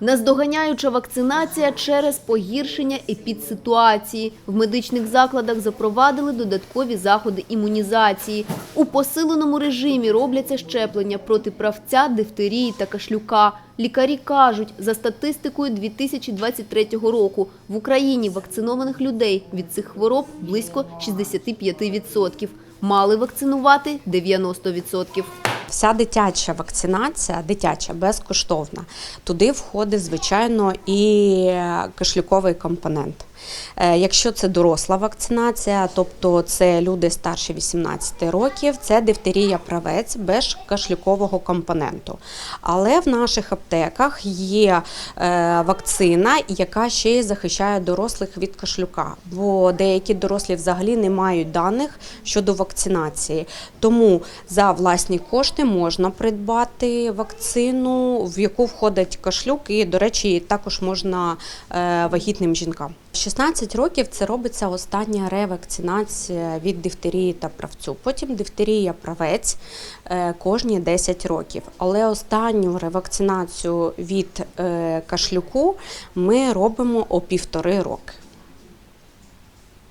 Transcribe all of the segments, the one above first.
Наздоганяюча вакцинація через погіршення епідситуації. В медичних закладах запровадили додаткові заходи імунізації. У посиленому режимі робляться щеплення проти правця, дифтерії та кашлюка. Лікарі кажуть, за статистикою 2023 року в Україні вакцинованих людей від цих хвороб близько 65%. Мали вакцинувати 90%. Вся дитяча вакцинація, дитяча безкоштовна. Туди входить, звичайно, і кишлюковий компонент. Е, Якщо це доросла вакцинація, тобто це люди старші 18 років, це дифтерія правець без кашлюкового компоненту. Але в наших аптеках є е, вакцина, яка ще й захищає дорослих від кашлюка, бо деякі дорослі взагалі не мають даних щодо вакцинації. Тому за власні кошти можна придбати вакцину, в яку входить кашлюк, і, до речі, також можна е, вагітним жінкам. 16 років це робиться остання ревакцинація від дифтерії та правцю. Потім дифтерія правець е, кожні 10 років. Але останню ревакцинацію від е, кашлюку ми робимо о півтори роки.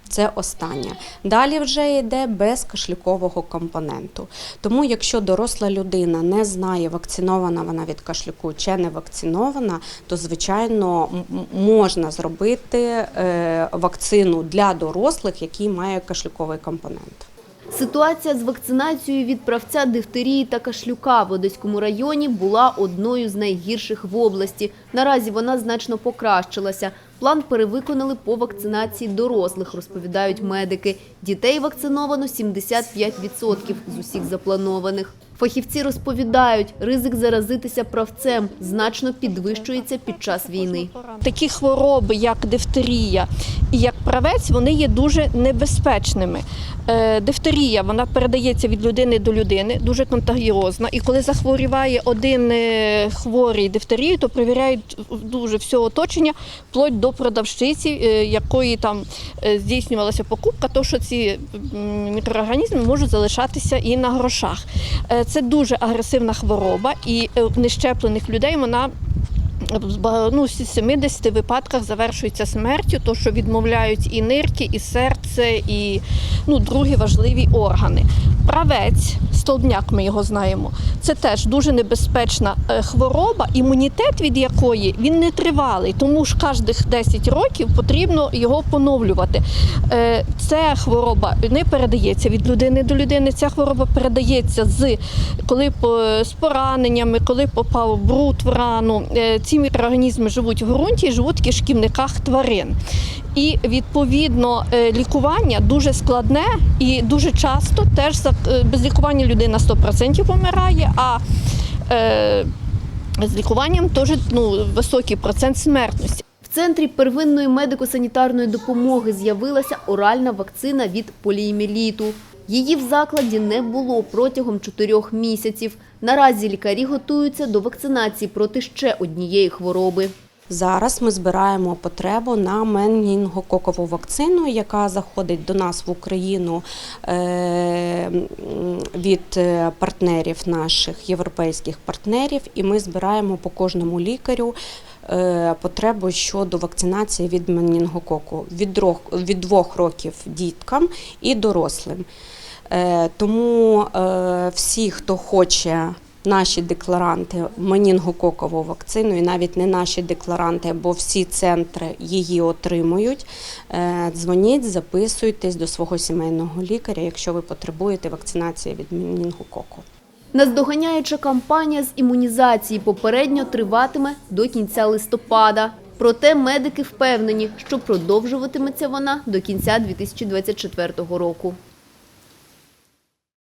Це останнє. Далі вже йде без кашлюкового компоненту. Тому, якщо доросла людина не знає, вакцинована вона від кашлюку чи не вакцинована, то звичайно можна зробити е, вакцину для дорослих, який має кашлюковий компонент. Ситуація з вакцинацією від правця дифтерії та кашлюка в Одеському районі була одною з найгірших в області. Наразі вона значно покращилася. План перевиконали по вакцинації дорослих, розповідають медики. Дітей вакциновано 75% з усіх запланованих. Фахівці розповідають, ризик заразитися правцем значно підвищується під час війни. Такі хвороби, як дифтерія і як правець, вони є дуже небезпечними. Е, Дифтерія вона передається від людини до людини, дуже контагіозна. І коли захворіває один е, хворий дифтерією, то перевіряють дуже все оточення, вплоть до продавщиці, е, якої там здійснювалася покупка, то що ці мікроорганізми можуть залишатися і на грошах. Е, Це дуже агресивна хвороба, і е, в нещеплених людей вона в ну, в 70 випадках завершується смертю, то що відмовляють і нирки, і серце, і ну, другі важливі органи. Правець, столбняк, ми його знаємо, це теж дуже небезпечна е, хвороба, імунітет від якої він не тривалий, тому ж кожних 10 років потрібно його поновлювати. Е, Ця хвороба не передається від людини до людини. Ця хвороба передається з коли з пораненнями, коли попав бруд в рану. Е, Ці мікроорганізми живуть в ґрунті і живуть в кишківниках тварин. І відповідно лікування дуже складне і дуже часто теж без лікування людина 100% помирає. А е, з лікуванням теж ну, високий процент смертності. В центрі первинної медико-санітарної допомоги з'явилася оральна вакцина від поліеміліту. Її в закладі не було протягом чотирьох місяців. Наразі лікарі готуються до вакцинації проти ще однієї хвороби. Зараз ми збираємо потребу на менінгококову вакцину, яка заходить до нас в Україну е, від е, партнерів наших європейських партнерів, і ми збираємо по кожному лікарю. е, Потребу щодо вакцинації від менінгококу від двох, років діткам і дорослим. Тому всі, хто хоче наші декларанти менінгококову вакцину, і навіть не наші декларанти, бо всі центри її отримують. Е, Дзвоніть, записуйтесь до свого сімейного лікаря, якщо ви потребуєте вакцинації від менінгококу. Наздоганяюча кампанія з імунізації попередньо триватиме до кінця листопада. Проте медики впевнені, що продовжуватиметься вона до кінця 2024 року.